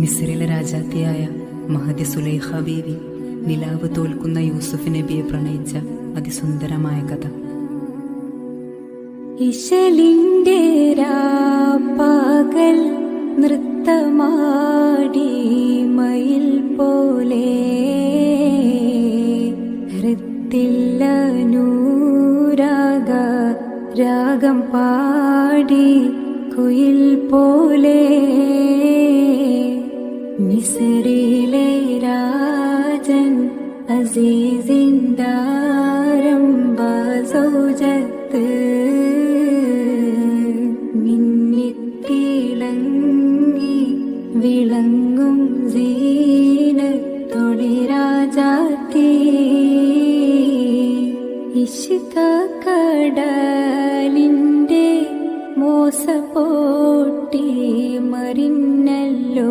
മിസ്രിലെ രാജാത്തിയായ മഹദി സുലൈഖ ബീവി നിലാവ് തോൽക്കുന്ന യൂസുഫ് നബിയെ പ്രണയിച്ച അതിസുന്ദരമായ കഥ. ഇശലിന്റെ പകൽ നൃത്തമാടി മയിൽ പോലെ ഹൃത്തില്ല രാഗം പാടി കുയിൽ പോലെ മിസറിലെ രാജൻ അസീസിന്ദാരംബ സൗജത്ത് മിന്നിത്തിളങ്ങി വിളങ്ങും സീനത്തൊളിരാജാത്തി ഇഷ്ക കടലിന്റെ മോസപോട്ടി മറിഞ്ഞല്ലോ.